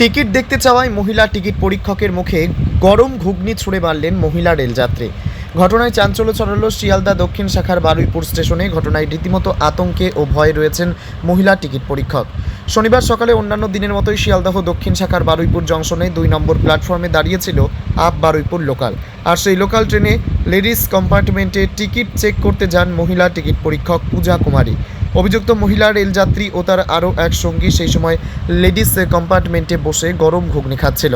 Ticket দেখতে চাওয়ায় মহিলা ticket পরীক্ষকের মুখে গরম ঘুগনি ছুঁড়ে মারলেন মহিলা রেলযাত্রী। ঘটনায় চাঞ্চল্য ছড়ালো শিয়ালদা দক্ষিণ শাখার বারুইপুর স্টেশনে। ঘটনায় রীতিমতো আতঙ্কে ও ভয়ে রয়েছেন মহিলা টিকিট পরীক্ষক। শনিবার সকালে অন্যান্য দিনের মতোই শিয়ালদাহ দক্ষিণ শাখার বারুইপুর জংশনে দুই নম্বর প্ল্যাটফর্মে দাঁড়িয়েছিল আপ বারুইপুর লোকাল। আর সেই লোকাল ট্রেনে লেডিস কম্পার্টমেন্টে টিকিট চেক করতে যান মহিলা টিকিট পরীক্ষক পূজা কুমারী। অভিযুক্ত মহিলা রেলযাত্রী ও তার আরও এক সঙ্গী সেই সময় লেডিস কম্পার্টমেন্টে বসে গরম ঘুগনি খাচ্ছিল।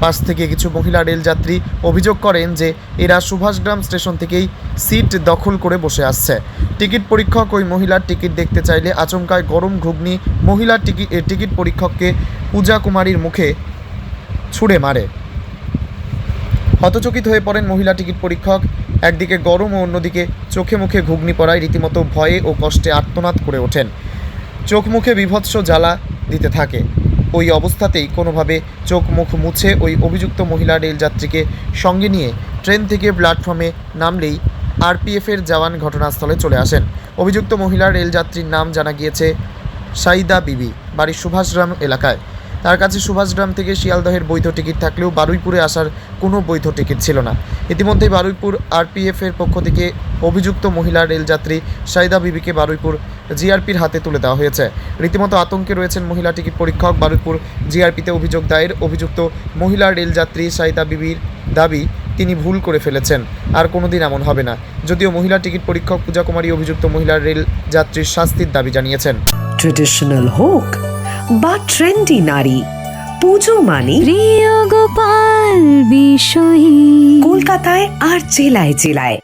পাশ থেকে কিছু মহিলা রেলযাত্রী অভিযোগ করেন যে এরা সুভাষগ্রাম স্টেশন থেকেই সিট দখল করে বসে আসছে। টিকিট পরীক্ষক ওই মহিলার টিকিট দেখতে চাইলে আচমকায় গরম ঘুগনি মহিলা টিকিট টিকিট পরীক্ষককে পূজা কুমারীর মুখে ছুঁড়ে মারে। হতচকিত হয়ে পড়েন মহিলা টিকিট পরীক্ষক একদিকে গরম ও অন্যদিকে চোখে মুখে ঘুগনি পড়ায় রীতিমতো ভয়ে ও কষ্টে আর্তনাদ করে ওঠেন। চোখ মুখে বিভৎস জ্বালা দিতে থাকে। ওই অবস্থাতেই কোনোভাবে চোখ মুখ মুছে ওই অভিযুক্ত মহিলা রেলযাত্রীকে সঙ্গে নিয়ে ট্রেন থেকে প্ল্যাটফর্মে নামলেই আরপিএফের জওয়ান ঘটনাস্থলে চলে আসেন। অভিযুক্ত মহিলা রেলযাত্রীর নাম জানা গিয়েছে সাইদা বিবি বাড়ি সুভাষগ্রাম এলাকায়। তার কাছে সুভাষগ্রাম থেকে শিয়ালদহের বৈধ টিকিট থাকলেও বারুইপুরে আসার কোনো বৈধ টিকিট ছিল না। ইতিমধ্যেই বারুইপুর আরপিএফের পক্ষ থেকে অভিযুক্ত মহিলা রেলযাত্রী সাইদা বিবিকে বারুইপুর জিআরপির হাতে তুলে দেওয়া হয়েছে। রীতিমতো আতঙ্কে রয়েছেন মহিলা টিকিট পরীক্ষক। বারুইপুর জিআরপিতে অভিযোগ দায়ের। অভিযুক্ত মহিলা রেলযাত্রী সাইদা বিবির দাবি তিনি ভুল করে ফেলেছেন। আর কোনোদিন এমন হবে না। যদিও মহিলা টিকিট পরীক্ষক পূজা কুমারী অভিযুক্ত মহিলা রেল যাত্রীর শাস্তির দাবি জানিয়েছেন। ট্রেডিশনাল হোক বা ট্রেন্ডি নারী। পুজো মানে প্রিয় গোপাল বিষয়ী। কলকাতায় আর জেলায় জেলায়।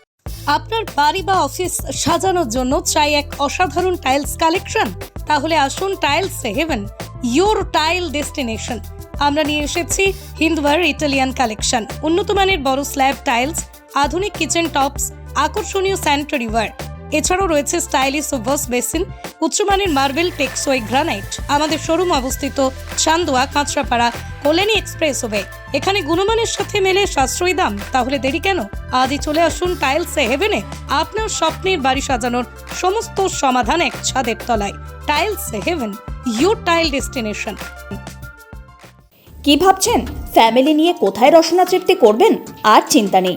আপনার বাড়ি বা অফিস সাজানোর জন্য চাই এক অসাধারণ টাইলস কালেকশন? তাহলে আসুন tiles haven your tile destination. আমরা নিয়ে এসেছি হিন্দওয়ার ইটালিয়ান কালেকশন। উন্নত মানের বড় স্ল্যাব টাইলস আধুনিক কিচেন টপস আকর্ষণীয় স্যানিটারি ওয়ার এছাড়াও রয়েছে স্টাইলিশ ও ওভার্স বেসিন, উচ্চমানের মার্বেল টেক্সোয় গ্রানাইট। আমাদের শোরুম অবস্থিত চান্দোয়া, কাঁচরাপাড়া, কল্যাণী এক্সপ্রেস ওয়ে। এখানে গুণমানের সাথে মেলে সাশ্রয়ী দাম। তাহলে দেরি কেন? আজই চলে আসুন টাইলস হেভেনে আপনার স্বপ্নের বাড়ি সাজানোর সমস্ত সমাধান এক ছাদের তলায়। Tiles haven your tile destination. কি ভাবছেন? ফ্যামিলি নিয়ে কোথায় রসনা তৃপ্তি করবেন? আর চিন্তা নেই।